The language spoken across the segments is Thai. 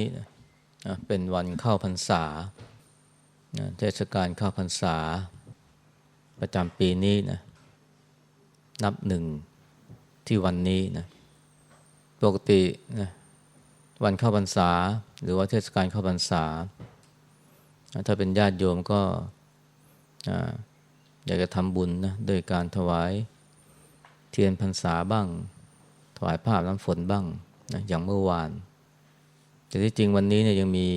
นี่นะเป็นวันเข้าพรรษาเทศกาลเข้าพรรษา ประจำปีนี้นะนับหนึ่งที่วันนี้นะปกตินะวันเข้าพรรษา หรือว่าเทศกาลเข้าพรรษา ถ้าเป็นญาติโยมก็อ่าอยากจะทำบุญนะโดยการถวายเทียนพรรษาบ้าง ถวายภาพน้ำฝนบ้างนะอย่างเมื่อวาน แต่ที่จริงวันนี้เนี่ยยังมี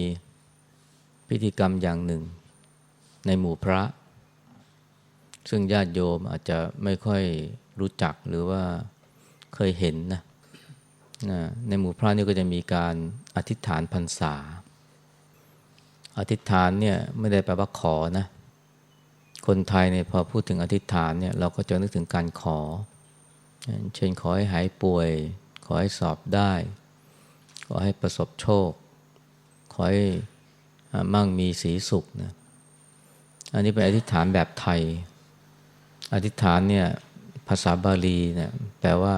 พิธีกรรมอย่างหนึ่ง ในหมู่พระ ซึ่งญาติโยมอาจจะไม่ค่อยรู้จักหรือว่าเคยเห็นนะนะในหมู่พระนี่ก็จะมีการอธิษฐานพรรษา อธิษฐานเนี่ยไม่ได้แปลว่าขอนะ คนไทยเนี่ยพอพูดถึงอธิษฐานเนี่ยเราก็จะนึกถึงการขอ เช่นขอให้หายป่วย ขอให้สอบได้ อให้ประสบโชค ขอให้มั่งมีสีสุขนะอันนี้เป็นอธิษฐานแบบไทย อธิษฐานเนี่ยภาษาบาลีเนี่ยแปลว่า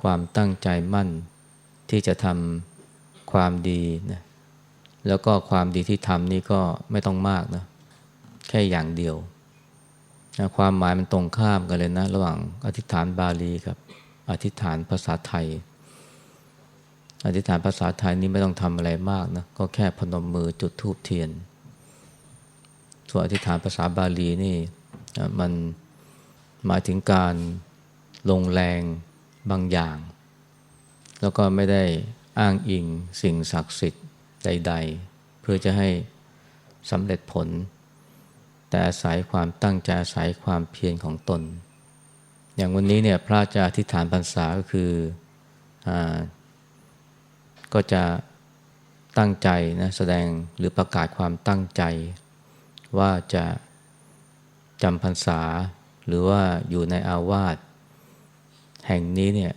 ความตั้งใจมั่นที่จะทำความดีนะแล้วก็ความดีที่ทำนี่ก็ไม่ต้องมากนะแค่อย่างเดียวนะความหมายมันตรงข้ามกันเลยนะ ระหว่างอธิษฐานบาลีกับอธิษฐานภาษาไทย อธิษฐานภาษาไทยนี่ไม่ต้องทำอะไรมากนะ ก็แค่พนมมือจุดธูปเทียน ส่วนอธิษฐานภาษาบาลีนี่มันหมายถึงการลงแรงบางอย่าง แล้วก็ไม่ได้อ้างอิงสิ่งศักดิ์สิทธิ์ใด ๆ เพื่อจะให้สำเร็จผล แต่อาศัยความตั้งใจอาศัยความเพียรของตน อย่างวันนี้เนี่ยพระจะอธิษฐานพรรษาก็คืออ ก็จะตั้งใจนะแสดงหรือประกาศความตั้งใจ ว่าจะจำพรรษา หรือว่าอยู่ในอาวาสแห่งนี้เนี่ย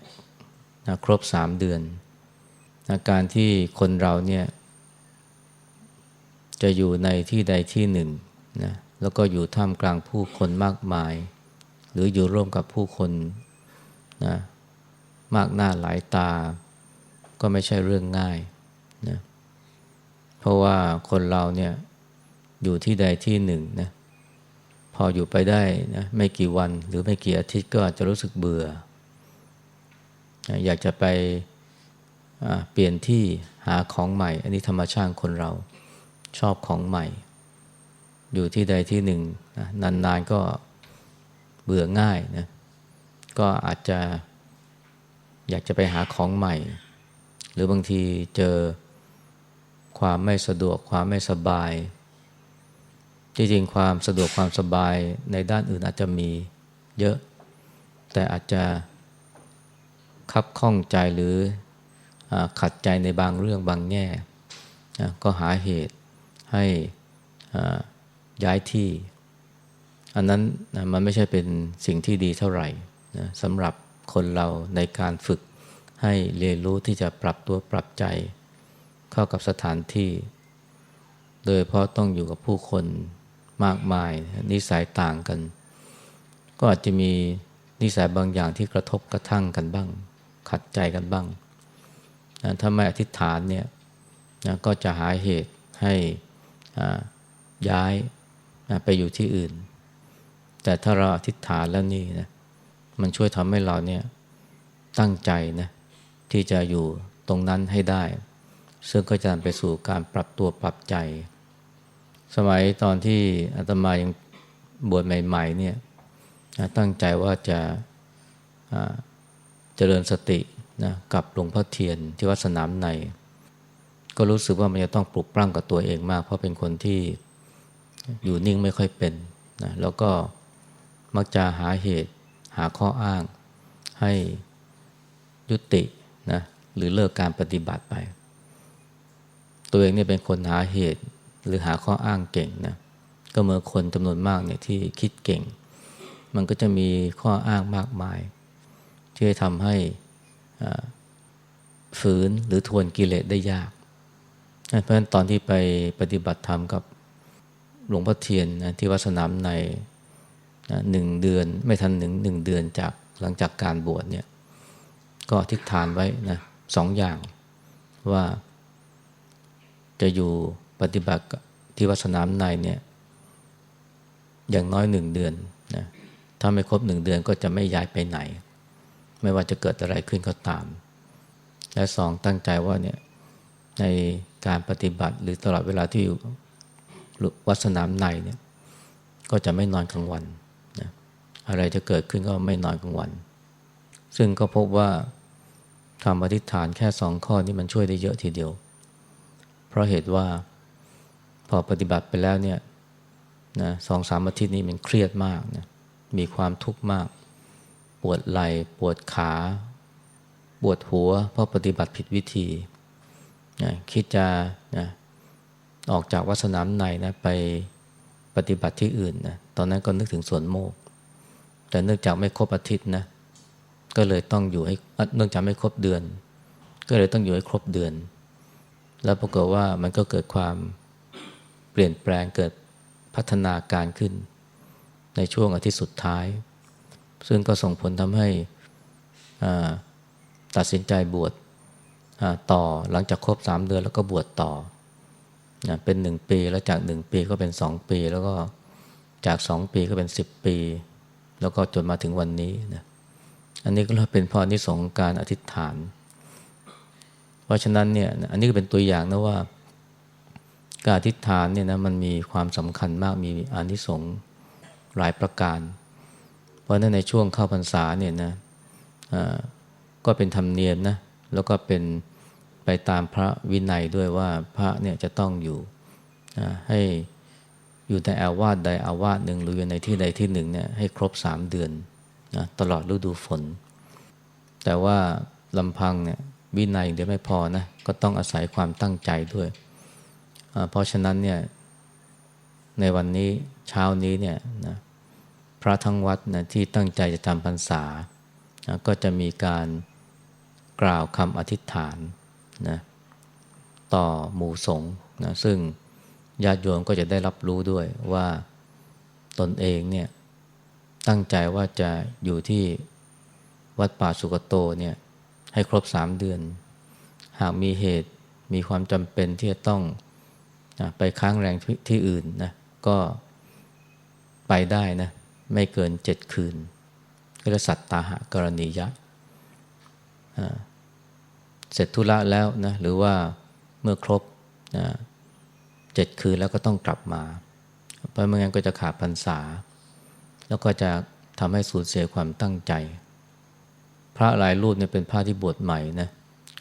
นะครบสามเดือนนะการที่คนเราเนี่ยจะอยู่ในที่ใดที่หนึ่งนะแล้วก็อยู่ท่ามกลางผู้คนมากมาย หรืออยู่ร่วมกับผู้คนนะมากหน้าหลายตา ก็ไม่ใช่เรื่องง่ายนะเพราะว่าคนเราเนี่ยอยู่ที่ใดที่หนึ่งนะพออยู่ไปได้นะไม่กี่วันหรือไม่กี่อาทิตย์ก็อาจจะรู้สึกเบื่อ อยากจะไปเปลี่ยนที่หาของใหม่ อันนี้ธรรมชาติคนเราชอบของใหม่ อยู่ที่ใดที่หนึ่งนานๆก็เบื่อง่ายนะก็อาจจะอยากจะไปหาของใหม่ หรือบางทีเจอความไม่สะดวกความไม่สบาย จริงๆ ความสะดวกความสบายในด้านอื่นอาจจะมีเยอะ แต่อาจจะคับข้องใจหรืออขัดใจในบางเรื่องบางแง่ ก็หาเหตุให้ย้ายที่ อันนั้นมันไม่ใช่เป็นสิ่งที่ดีเท่าไหร่สำหรับคนเราในการฝึก ให้เรียนรู้ที่จะปรับตัวปรับใจ เข้ากับสถานที่ โดยเพราะต้องอยู่กับผู้คนมากมายนิสัยต่างกัน ก็อาจจะมีนิสัยบางอย่างที่กระทบกระทั่งกันบ้าง ขัดใจกันบ้างนะถ้าไม่อธิษฐานเนี่ยนะก็จะหาเหตุให้ย้ายไปอยู่ที่อื่น แต่ถ้าเราอธิษฐานแล้วนี่นะมันช่วยทำให้เราเนี่ยตั้งใจนะ ที่จะอยู่ตรงนั้นให้ได้ ซึ่งก็จะนำไปสู่การปรับตัวปรับใจ สมัยตอนที่อาตมายังบวชใหม่ ๆ เนี่ยตั้งใจว่าจะเจริญสตินะกับหลวงพ่อเทียนที่วัดสนามใน ก็รู้สึกว่ามันจะต้องปลุกปล้ำกับตัวเองมาก เพราะเป็นคนที่อยู่นิ่งไม่ค่อยเป็นนะแล้วก็มักจะหาเหตุหาข้ออ้างให้ยุติ นะหรือเลิกการปฏิบัติไป ตัวเองเนี่ยเป็นคนหาเหตุหรือหาข้ออ้างเก่งนะก็เมื่อคนจำนวนมากเนี่ยที่คิดเก่ง มันก็จะมีข้ออ้างมากมาย ที่จะทำให้ฝืนหรือทวนกิเลสได้ยาก เพราะฉะนั้นตอนที่ไปปฏิบัติธรรมกับหลวงพ่อเทียนนะที่วัดสนามในนะหนึ่งเดือนไม่ทันหนึ่งหนึ่งเดือนจากหลังจากการบวชเนี่ย ก็อธิษฐานไว้นะสองอย่างว่าจะอยู่ปฏิบัติที่วัดสนามในเนี่ยอย่างน้อยหนึ่งเดือนนะถ้าไม่ครบหนึ่งเดือนก็จะไม่ย้ายไปไหน ไม่ว่าจะเกิดอะไรขึ้นก็ตาม และสองตั้งใจว่าเนี่ยในการปฏิบัติหรือตลอดเวลาที่อยู่วัดสนามในเนี่ยก็จะไม่นอนกลางวันนะอะไรจะเกิดขึ้นก็ไม่นอนกลางวัน ซึ่งก็พบว่า ทำอธิษฐานแค่สองข้อนี้มันช่วยได้เยอะทีเดียว เพราะเหตุว่าพอปฏิบัติไปแล้วเนี่ยนะสองสามอาทิตย์นี้มันเครียดมากนะมีความทุกข์มาก ปวดไหล่ปวดขา ปวดหัว เพราะปฏิบัติผิดวิธีนะคิดจะนะออกจากวัดสนามในนะไปปฏิบัติที่อื่นนะตอนนั้นก็นึกถึงสวนโมก แต่เนื่องจากไม่ครบอาทิตย์นะ ก็เลยต้องอยู่ให้เนื่องจากไม่ครบเดือน ก็เลยต้องอยู่ให้ครบเดือน แล้วปรากฏว่ามันก็เกิดความเปลี่ยนแปลงเกิดพัฒนาการขึ้น ในช่วงอาทิตย์สุดท้าย ซึ่งก็ส่งผลทำให้ตัดสินใจบวชต่อหลังจากครบสามเดือนแล้วก็บวชต่อนะเป็นหนึ่งปีแล้วจากหนึ่งปีก็เป็นสองปี แล้วก็จากสองปีก็เป็นสิบปี แล้วก็จนมาถึงวันนี้นะ อันนี้ก็เป็นพรนิสงการอธิษฐาน เพราะฉะนั้นเนี่ยอันนี้ก็เป็นตัวอย่างนะว่า การอธิษฐานเนี่ยนะมันมีความสำคัญมากมีอานิสงส์หลายประการ เพราะนั้นในช่วงเข้าพรรษาเนี่ยนะก็เป็นธรรมเนียมนะแล้วก็เป็นไปตามพระวินัยด้วยว่าพระเนี่ยจะต้องอยู่ให้อยู่ในอาวาสใดอาวาสหนึ่งหรืออยู่ในที่ใดที่หนึ่งเนี่ยให้ครบสามเดือน นะตลอดฤดูฝน แต่ว่าลำพังเนี่ยวินัยเดียวไม่พอนะก็ต้องอาศัยความตั้งใจด้วย เพราะฉะนั้นเนี่ยในวันนี้เช้านี้เนี่ยนะพระทั้งวัดนะที่ตั้งใจจะจำพรรษานะก็จะมีการกล่าวคำอธิษฐานนะต่อหมู่สงฆ์นะซึ่งญาติโยมก็จะได้รับรู้ด้วยว่าตนเองเนี่ย ตั้งใจว่าจะอยู่ที่วัดป่าสุกโตเนี่ยให้ครบสามเดือน หากมีเหตุมีความจำเป็นที่จะต้องนะไปค้างแรงที่อื่นนะก็ไปได้นะไม่เกินเจ็ดคืนก็จะสัตตาหะกรณียะเสร็จธุระแล้วนะหรือว่าเมื่อครบเจ็ดคืนแล้วก็ต้องกลับมาเพราะไม่งั้นก็จะขาดพรรษา แล้วก็จะทำให้สูญเสียความตั้งใจ พระหลายรูปเนี่ยเป็นพระที่บวชใหม่นะ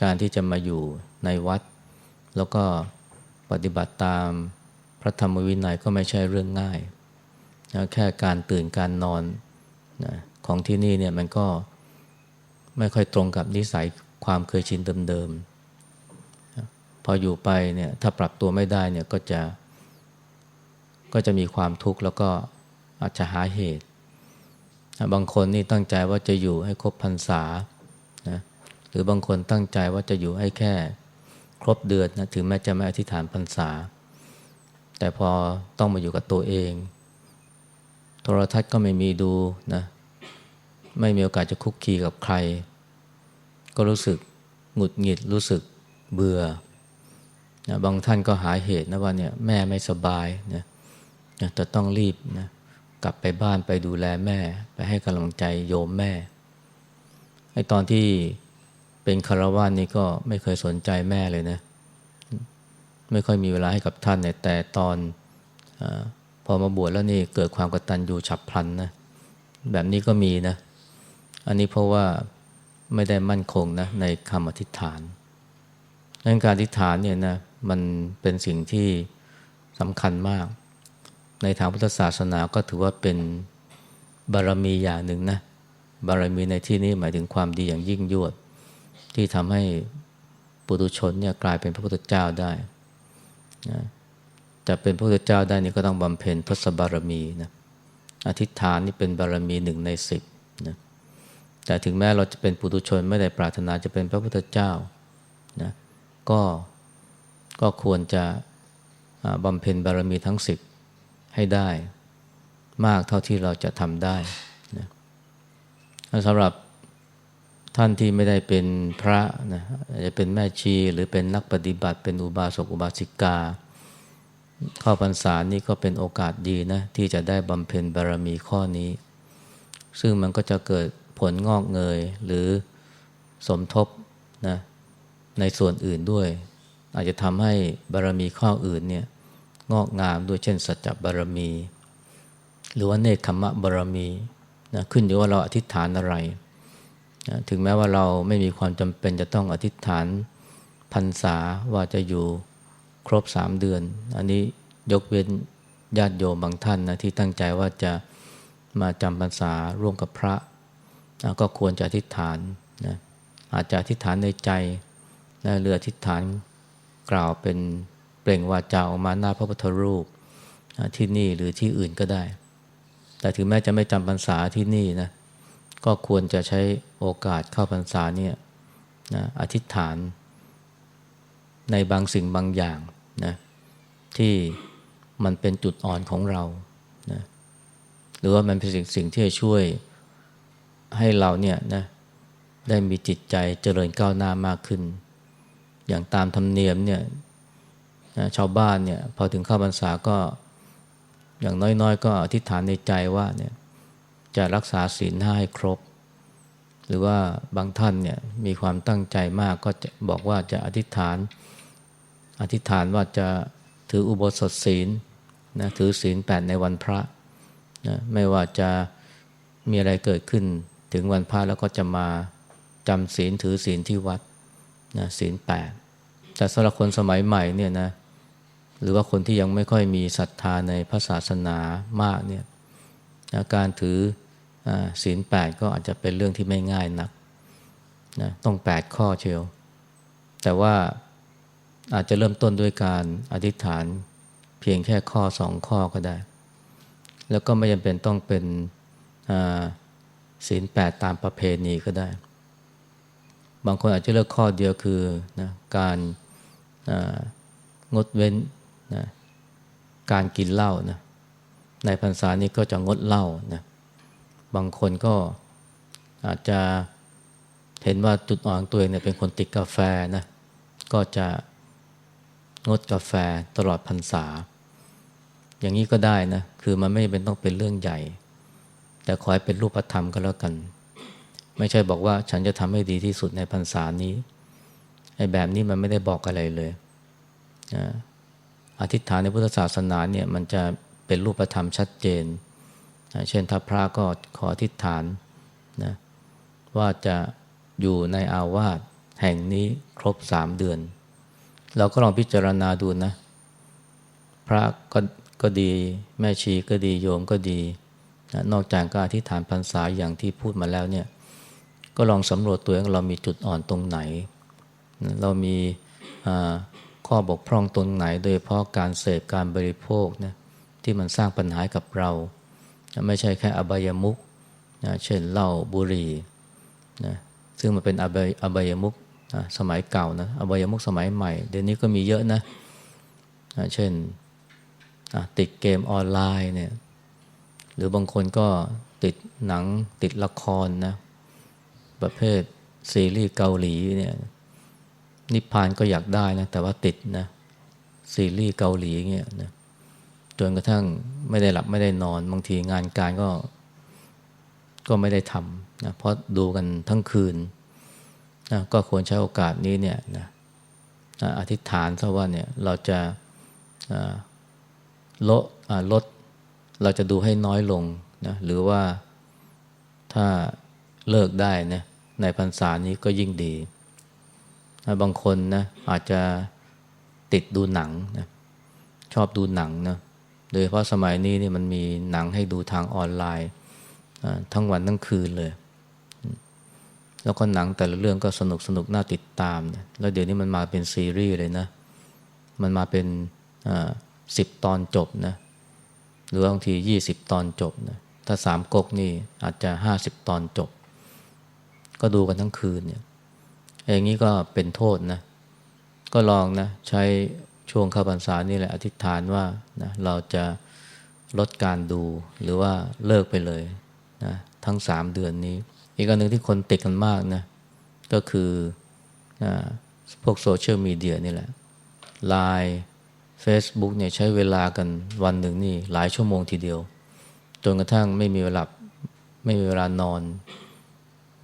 การที่จะมาอยู่ในวัด แล้วก็ปฏิบัติตามพระธรรมวินัยก็ไม่ใช่เรื่องง่ายนะแค่การตื่นการนอนนะของที่นี่เนี่ยมันก็ไม่ค่อยตรงกับนิสัยความเคยชินเดิมๆ พออยู่ไปเนี่ยถ้าปรับตัวไม่ได้เนี่ยก็จะก็จะมีความทุกข์แล้วก็ อาจจะหาเหตุ บางคนนี่ตั้งใจว่าจะอยู่ให้ครบพรรษานะหรือบางคนตั้งใจว่าจะอยู่ให้แค่ครบเดือนนะถึงแม้จะไม่อธิษฐานพรรษา แต่พอต้องมาอยู่กับตัวเอง โทรทัศน์ก็ไม่มีดูนะไม่มีโอกาสจะคุกคีกับใคร ก็รู้สึกหงุดหงิดรู้สึกเบื่อนะบางท่านก็หาเหตุนะว่าเนี่ยแม่ไม่สบายนะนะแต่ต้องรีบนะ กลับไปบ้านไปดูแลแม่ ไปให้กำลังใจโยมแม่ไอ้ตอนที่เป็นคารวานนี่ก็ไม่เคยสนใจแม่เลยนะ ไม่ค่อยมีเวลาให้กับท่านเนี่ยแต่ตอนอพอมาบวชแล้วนี่เกิดความกตัญญูฉับพลันนะแบบนี้ก็มีนะ อันนี้เพราะว่าไม่ได้มั่นคงนะในคำอธิษฐานดังการอธิษฐานเนี่ยนะมันเป็นสิ่งที่สำคัญมาก ในทางพุทธศาสนาก็ถือว่าเป็นบารมีอย่างหนึ่งนะ บารมีในที่นี้หมายถึงความดีอย่างยิ่งยวด ที่ทำให้ปุถุชนเนี่ยกลายเป็นพระพุทธเจ้าได้นะจะเป็นพระพุทธเจ้าได้นี่ก็ต้องบำเพ็ญทศบารมีนะอธิษฐานนี่เป็นบารมีหนึ่งในสิบนะแต่ถึงแม้เราจะเป็นปุถุชนไม่ได้ปรารถนาจะเป็นพระพุทธเจ้านะก็ก็ควรจะบำเพ็ญบารมีทั้งสิบ ให้ได้ มากเท่าที่เราจะทำได้นะสำหรับท่านที่ไม่ได้เป็นพระนะอาจจะเป็นแม่ชีหรือเป็นนักปฏิบัติ เป็นอุบาสกอุบาสิกา เข้าพรรษานี่ก็เป็นโอกาสดีนะ ที่จะได้บำเพ็ญบารมีข้อนี้ ซึ่งมันก็จะเกิดผลงอกเงยหรือสมทบนะในส่วนอื่นด้วย อาจจะทำให้บารมีข้ออื่นเนี่ย งอกงามด้วยเช่นสัจจบารมี หรือว่าเนคขมะบารมีนะขึ้นอยู่ว่าเราอธิษฐานอะไรนะถึงแม้ว่าเราไม่มีความจำเป็นจะต้องอธิษฐานพรรษาว่าจะอยู่ครบสามเดือน อันนี้ยกเว้นญาติโยมบางท่านนะที่ตั้งใจว่าจะมาจำพรรษาร่วมกับพระนะก็ควรจะอธิษฐานนะอาจจะอธิษฐานในใจนะหรืออธิษฐานกล่าวเป็น เปล่งวาจาออกมาหน้าพระพุทธรูปที่นี่หรือที่อื่นก็ได้ แต่ถึงแม้จะไม่จำพรรษาที่นี่นะ ก็ควรจะใช้โอกาสเข้าพรรษาเนี่ยนะอธิษฐานในบางสิ่งบางอย่างนะที่มันเป็นจุดอ่อนของเรานะหรือว่ามันเป็นสิ่งสิ่งที่จะช่วยให้เราเนี่ยนะได้มีจิตใจเจริญก้าวหน้ามากขึ้น อย่างตามธรรมเนียมเนี่ย นะชาวบ้านเนี่ยพอถึงเข้าพรรษาก็อย่างน้อยๆ ก็อธิษฐานในใจว่าเนี่ยจะรักษาศีลห้าให้ครบ หรือว่าบางท่านเนี่ยมีความตั้งใจมากก็จะบอกว่าจะอธิษฐาน อธิษฐานว่าจะถืออุโบสถศีลนะถือศีลแปดในวันพระนะไม่ว่าจะมีอะไรเกิดขึ้นถึงวันพระแล้วก็จะมาจำศีลถือศีลที่วัดนะศีลแปดแต่สำหรับคนสมัยใหม่เนี่ยนะ หรือว่าคนที่ยังไม่ค่อยมีศรัทธาในพระศาสนามากเนี่ยการถือศีลแปดก็อาจจะเป็นเรื่องที่ไม่ง่ายนักนะต้องแปดข้อเชียวแต่ว่าอาจจะเริ่มต้นด้วยการอธิษฐานเพียงแค่ข้อสองข้อก็ได้ แล้วก็ไม่จำเป็นต้องเป็นศีลแปดตามประเพณีก็ได้ บางคนอาจจะเลือกข้อเดียวคือนะการงดเว้น นะการกินเหล้านะในพรรษานี้ก็จะงดเหล้านะบางคนก็อาจจะเห็นว่าจุดอ่อนตัวเองเนี่ยเป็นคนติดกาแฟนะก็จะงดกาแฟตลอดพรรษา อย่างนี้ก็ได้นะคือมันไม่เป็นต้องเป็นเรื่องใหญ่ แต่ขอให้เป็นรูปธรรมก็แล้วกัน ไม่ใช่บอกว่าฉันจะทำให้ดีที่สุดในพรรษานี้ไอ้แบบนี้มันไม่ได้บอกอะไรเลย อธิษฐานในพุทธศาสนาเนี่ยมันจะเป็นรูปธรรมชัดเจนเช่นถ้าพระก็ขออธิษฐานนะว่าจะอยู่ในอาวาสแห่งนี้ครบสามเดือน เราก็ลองพิจารณาดูนะ พระก็ก็ดีแม่ชีก็ดีโยมก็ดีนะนอกจากการอธิษฐานพรรษาอย่างที่พูดมาแล้วเนี่ยก็ลองสำรวจตัวเองเรามีจุดอ่อนตรงไหน เรามี ข้อบกพร่องตรงไหน โดยเพราะการเสพการบริโภคนะที่มันสร้างปัญหากับเรา ไม่ใช่แค่อบายมุกนะเช่นเหล้าบุหรี่นะซึ่งมันเป็นอบายอบายมุกนะสมัยเก่านะอบายมุกสมัยใหม่ เดี๋ยวนี้ก็มีเยอะนะนะเช่นติดเกมออนไลน์เนี่ยหรือบางคนก็ติดหนังติดละครนะประเภทซีรีส์เกาหลีเนี่ย นิพพานก็อยากได้นะ แต่ว่าติดนะซีรีส์เกาหลีเงี้ยนะจนกระทั่งไม่ได้หลับไม่ได้นอน บางทีงานการก็ ก็ไม่ได้ทำนะเพราะดูกันทั้งคืนนะก็ควรใช้โอกาสนี้เนี่ยนะอธิษฐานซะว่าเนี่ยเราจะลดลดเราจะดูให้น้อยลงนะหรือว่าถ้าเลิกได้นะในพรรษานี้ก็ยิ่งดี บางคนนะอาจจะติดดูหนังนะชอบดูหนังนะโดยเพราะสมัยนี้นี่มันมีหนังให้ดูทางออนไลน์ทั้งวันทั้งคืนเลย แล้วก็หนังแต่ละเรื่องก็สนุกสนุกน่าติดตามนะแล้วเดี๋ยวนี้มันมาเป็นซีรีส์เลยนะ มันมาเป็นสิบตอนจบนะหรือบางทียี่สิบตอนจบนะถ้าสามก๊กนี่อาจจะห้าสิบตอนจบ ก็ดูกันทั้งคืนเนี่ย อย่างนี้ก็เป็นโทษนะ ก็ลองนะ ใช้ช่วงเข้าพรรษานี่แหละอธิษฐานว่านะเราจะลดการดูหรือว่าเลิกไปเลยนะทั้งสามเดือนนี้ อีกอันหนึ่งที่คนติดกันมากนะ ก็คืออาพวกโซเชียลมีเดียนี่แหละ Line Facebook เนี่ยใช้เวลากันวันหนึ่งนี่หลายชั่วโมงทีเดียว จนกระทั่งไม่มีเวลาไม่มีเวลานอน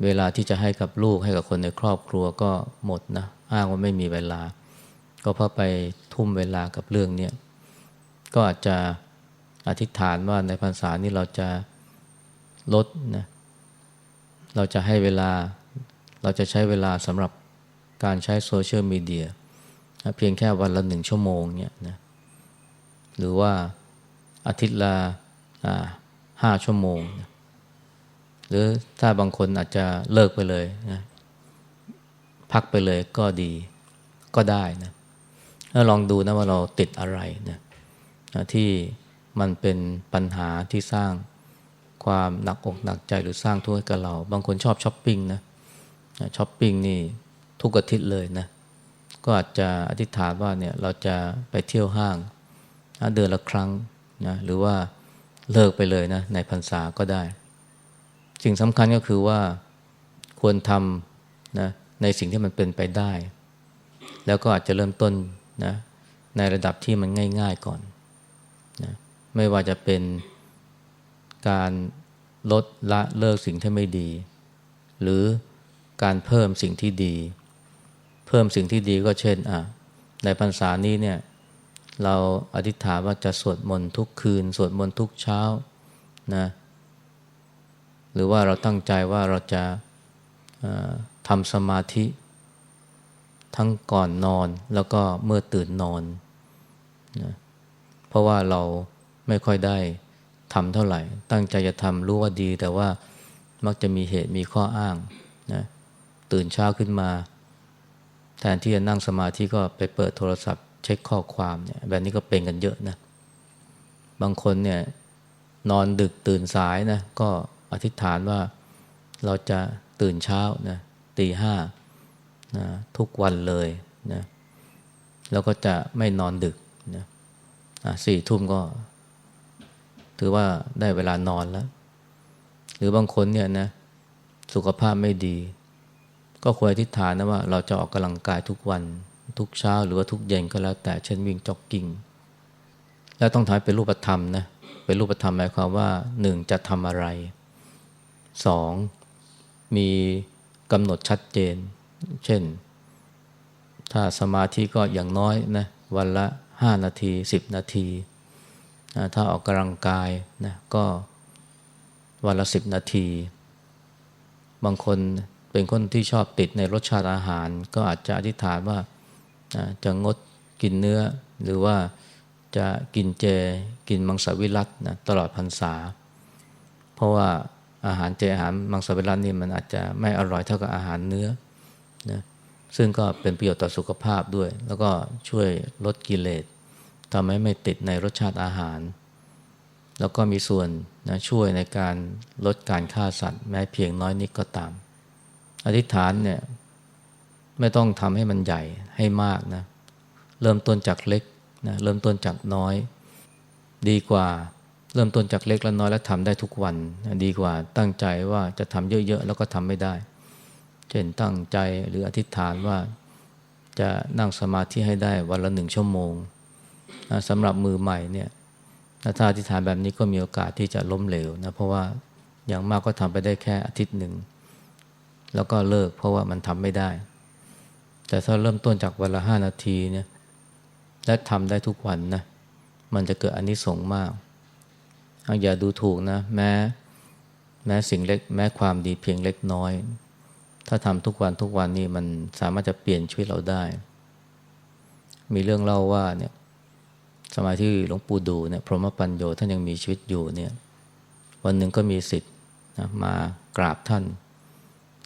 เวลาที่จะให้กับลูกให้กับคนในครอบครัวก็หมดนะอ้างว่าไม่มีเวลา ก็เพราะไปทุ่มเวลากับเรื่องเนี้ยก็อาจจะอธิษฐานว่าในพรรษานี้เราจะลดนะเราจะให้เวลาเราจะใช้เวลาสำหรับการใช้โซเชียลมีเดียเพียงแค่วันละหนึ่งชั่วโมงเนี่ยนะหรือว่าอาทิตย์ละห้าชั่วโมงนะ หรือถ้าบางคนอาจจะเลิกไปเลยนะพักไปเลยก็ดีก็ได้นะแล้วลองดูนะว่าเราติดอะไรนะที่มันเป็นปัญหาที่สร้างความหนักอกหนักใจหรือสร้างทุกข์ให้กับเรา บางคนชอบช้อปปิ้งนะช้อปปิ้งนี่ทุกอาทิตย์เลยนะ ก็อาจจะอธิษฐานว่าเนี่ยเราจะไปเที่ยวห้างเดือนละครั้งนะหรือว่าเลิกไปเลยนะในพรรษาก็ได้ สิ่งสำคัญก็คือว่าควรทำนะในสิ่งที่มันเป็นไปได้ แล้วก็อาจจะเริ่มต้นนะในระดับที่มันง่าย ๆก่อนนะไม่ว่าจะเป็นการลดละเลิกสิ่งที่ไม่ดี หรือการเพิ่มสิ่งที่ดี เพิ่มสิ่งที่ดีก็เช่นอะในพรรษานี้เนี่ยเราอธิษฐานว่าจะสวดมนต์ทุกคืน สวดมนต์ทุกเช้านะ หรือว่าเราตั้งใจว่าเราจะทำสมาธิ ทั้งก่อนนอนแล้วก็เมื่อตื่นนอนนะเพราะว่าเราไม่ค่อยได้ทำเท่าไหร่ ตั้งใจจะทำรู้ว่าดี แต่ว่ามักจะมีเหตุมีข้ออ้างนะตื่นเช้าขึ้นมา แทนที่จะนั่งสมาธิก็ไปเปิดโทรศัพท์ เช็คข้อความเนี่ยแบบนี้ก็เป็นกันเยอะนะ บางคนเนี่ยนอนดึกตื่นสายนะก็ อธิษฐานว่าเราจะตื่นเช้านะตีห้านะทุกวันเลยนะแล้วก็จะไม่นอนดึกนะสี่ทุ่มก็ ถือว่าได้เวลานอนแล้ว หรือบางคนเนี่ยนะสุขภาพไม่ดี ก็ควรอธิษฐานนะว่า เราจะออกกำลังกายทุกวันทุกเช้าหรือว่าทุกเย็นก็แล้วแต่เช่นวิ่งจ็อกกิ้งแล้วต้องทำเป็นรูปธรรมนะเป็นรูปธรรมหมายความว่าหนึ่งจะทำอะไร สองมีกำหนดชัดเจน เช่น ถ้าสมาธิก็อย่างน้อยนะวันละห้านาทีสิบนาทีถ้าออกกำลังกายนะก็วันละสิบนาที บางคนเป็นคนที่ชอบติดในรสชาติอาหาร ก็อาจจะอธิษฐานว่าจะงดกินเนื้อ หรือว่าจะกินเจ กินมังสวิรัตนะตลอดพรรษา เพราะว่า อาหารเจอาหารมังสวิรัตนี่มันอาจจะไม่อร่อยเท่ากับอาหารเนื้อนะซึ่งก็เป็นประโยชน์ต่อสุขภาพด้วย แล้วก็ช่วยลดกิเลสทำให้ไม่ติดในรสชาติอาหาร แล้วก็มีส่วนนะช่วยในการลดการฆ่าสัตว์ แม้เพียงน้อยนิดก็ตาม อธิษฐานเนี่ยไม่ต้องทำให้มันใหญ่ให้มากนะ เริ่มต้นจากเล็กนะเริ่มต้นจากน้อย ดีกว่า เริ่มต้นจากเล็กและน้อยแล้วทำได้ทุกวัน ดีกว่าตั้งใจว่าจะทำเยอะๆ แล้วก็ทำไม่ได้ เช่นตั้งใจหรืออธิษฐานว่าจะนั่งสมาธิให้ได้วันละหนึ่งชั่วโมงสำหรับมือใหม่เนี่ยถ้าอธิษฐานแบบนี้ก็มีโอกาสที่จะล้มเหลวนะเพราะว่าอย่างมากก็ทำไปได้แค่อาทิตย์หนึ่ง แล้วก็เลิกเพราะว่ามันทำไม่ได้ แต่ถ้าเริ่มต้นจากวันละห้านาทีเนี่ยและทำได้ทุกวันนะมันจะเกิดอนนิสงส์มาก อย่าดูถูกนะแม้แม้สิ่งเล็กแม้ความดีเพียงเล็กน้อย ถ้าทำทุกวันทุกวันนี่มันสามารถจะเปลี่ยนชีวิตเราได้ มีเรื่องเล่าว่าเนี่ยสมัยที่หลวงปู่ดูเนี่ยพรหมปัญโยท่านยังมีชีวิตอยู่เนี่ยวันหนึ่งก็มีสิทธิ์นะมากราบท่าน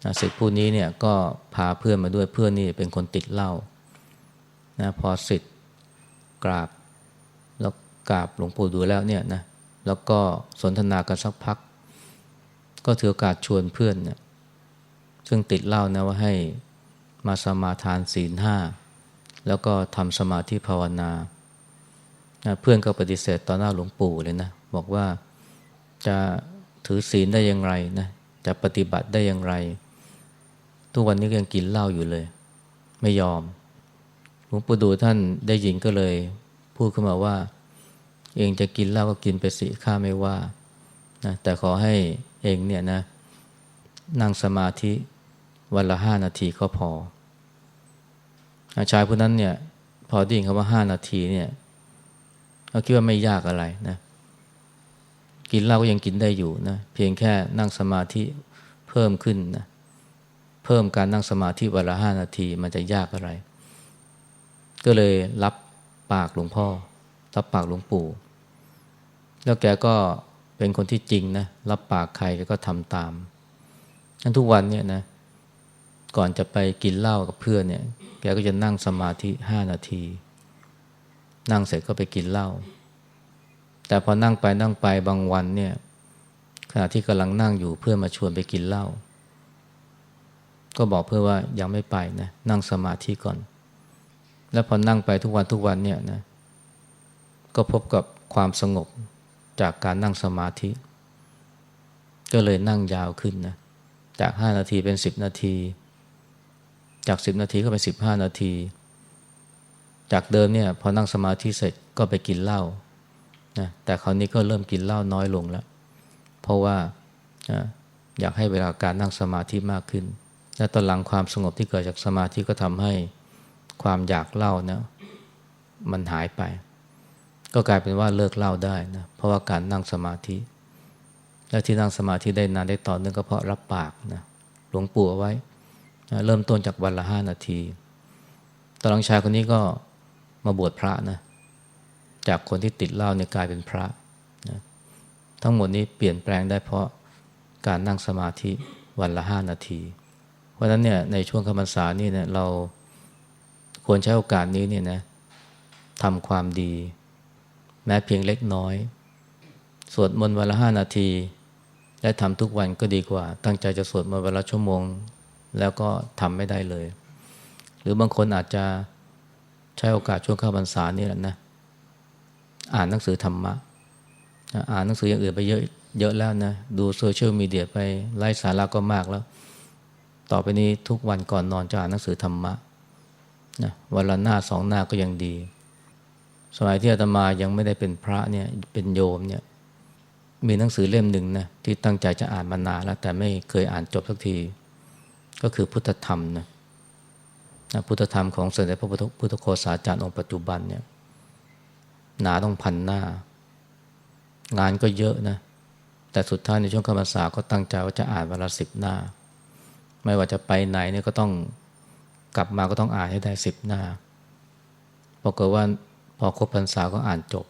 นะสิทธิ์ผู้นี้เนี่ยก็พาเพื่อนมาด้วยเพื่อนนี่เป็นคนติดเหล้านะพอสิทธิ์กราบแล้วกราบหลวงปู่ดูแล้วเนี่ยนะ แล้วก็สนทนากันสักพัก ก็ถือโอกาสชวนเพื่อนเนี่ยซึ่งติดเหล้านะว่าให้มาสมาทานศีลห้าแล้วก็ทำสมาธิภาวนานะเพื่อนก็ปฏิเสธต่อหน้าหลวงปู่เลยนะ บอกว่าจะถือศีลได้อย่างไรนะจะปฏิบัติได้อย่างไร ทุกวันนี้ก็ยังกินเหล้าอยู่เลย ไม่ยอม หลวงปู่ดูท่านได้ยินก็เลย พูดขึ้นมาว่า เองจะกินเหล้าก็กินไปสิข้าไม่ว่านะแต่ขอให้เองเนี่ยนะ นั่งสมาธิวันละห้านาทีก็พอชายผู้นั้นเนี่ย พอได้ยินคำว่าห้านาทีเนี่ยเขาคิดว่าไม่ยากอะไรนะ กินเหล้าก็ยังกินได้อยู่นะเพียงแค่นั่งสมาธิเพิ่มขึ้นนะเพิ่มการนั่งสมาธิวันละห้านาทีมันจะยากอะไร ก็เลยรับปากหลวงพ่อ รับปากหลวงปู่ แล้วแกก็เป็นคนที่จริงนะรับปากใครแกก็ทำตามทั้นทุกวันเนี่ยนะก่อนจะไปกินเหล้ากับเพื่อนเนี่ย แกก็จะนั่งสมาธิห้านาที นั่งเสร็จก็ไปกินเหล้าแต่พอนั่งไปนั่งไปบางวันเนี่ยขณะที่กำลังนั่งอยู่เพื่อนมาชวนไปกินเหล้าก็บอกเพื่อนว่ายังไม่ไปนะนั่งสมาธิก่อน แล้วพอนั่งไปทุกวันทุกวันเนี่ยนะ ก็พบกับความสงบจากการนั่งสมาธิ ก็เลยนั่งยาวขึ้นนะจากห้านาทีเป็นสิบนาที จากสิบนาทีก็เป็นสิบห้านาที จากเดิมเนี่ยพอนั่งสมาธิเสร็จก็ไปกินเหล้านะแต่คราวนี้ก็เริ่มกินเหล้าน้อยลงแล้ว เพราะว่าอยากให้เวลาการนั่งสมาธิมากขึ้น และตอนหลังความสงบที่เกิดจากสมาธิก็ทำให้ความอยากเหล้านะมันหายไป ก็กลายเป็นว่าเลิกเหล้าได้นะเพราะว่าการนั่งสมาธิ และที่นั่งสมาธิได้นานได้ต่อเนื่องก็เพราะรับปากนะหลวงปู่เอาไว้นะเริ่มต้นจากวันละห้านาที ตอนหลังชายคนนี้ก็มาบวชพระนะจากคนที่ติดเหล้าเนี่ยกลายเป็นพระนะทั้งหมดนี้เปลี่ยนแปลงได้เพราะการนั่งสมาธิวันละห้านาที เพราะฉะนั้นเนี่ยในช่วงคำพรรษานี่เนี่ยเราควรใช้โอกาสนี้เนี่ยนะทำความดี แม้เพียงเล็กน้อย สวดมนต์วันละห้านาที และทำทุกวันก็ดีกว่า ตั้งใจจะสวดมนต์วันละชั่วโมง แล้วก็ทำไม่ได้เลย หรือบางคนอาจจะใช้โอกาสช่วงเข้าพรรษานี่แหละนะ อ่านหนังสือธรรมะ อ่านหนังสืออย่างอื่นไปเยอะเยอะแล้วนะ ดูโซเชียลมีเดียไปไล่สาระก็มากแล้ว ต่อไปนี้ทุกวันก่อนนอนจะอ่านหนังสือธรรมะนะวันละหน้าสองหน้าก็ยังดี สมัยที่อาตมายังไม่ได้เป็นพระเนี่ยเป็นโยมเนี่ยมีหนังสือเล่มหนึ่งนะที่ตั้งใจจะอ่านมานานแล้ว แต่ไม่เคยอ่านจบสักที ก็คือพุทธธรรมนะพุทธธรรมของสมเด็จพระพุทธโฆษาจารย์องค์ปัจจุบันเนี่ยหนาต้องพันหน้า งานก็เยอะนะ แต่สุดท้ายในช่วงคำภาษาก็ตั้งใจว่าจะอ่านวันละสิบหน้า ไม่ว่าจะไปไหนเนี่ยก็ต้องกลับมาก็ต้องอ่านให้ได้สิบหน้าปรากฏว่า อครบพรรษาก็อ่านจบ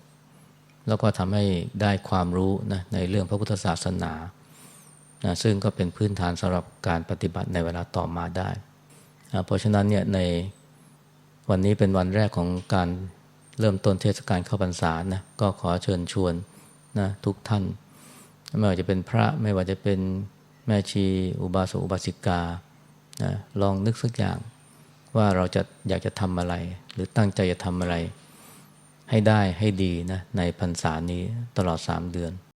แล้วก็ทำให้ได้ความรู้นะในเรื่องพระพุทธศาสนานะซึ่งก็เป็นพื้นฐานสำหรับการปฏิบัติในเวลาต่อมาได้นะเพราะฉะนั้นเนี่ยในวันนี้เป็นวันแรกของการเริ่มต้นเทศกาลเข้าพรรษานะก็ขอเชิญชวนนะทุกท่าน ไม่ว่าจะเป็นพระไม่ว่าจะเป็นแม่ชีอุบาสกอุบาสิกานะลองนึกสักอย่างว่าเราจะอยากจะทำอะไร หรือตั้งใจจะทำอะไร ให้ได้ให้ดีนะในพรรษานี้ตลอดสามเดือน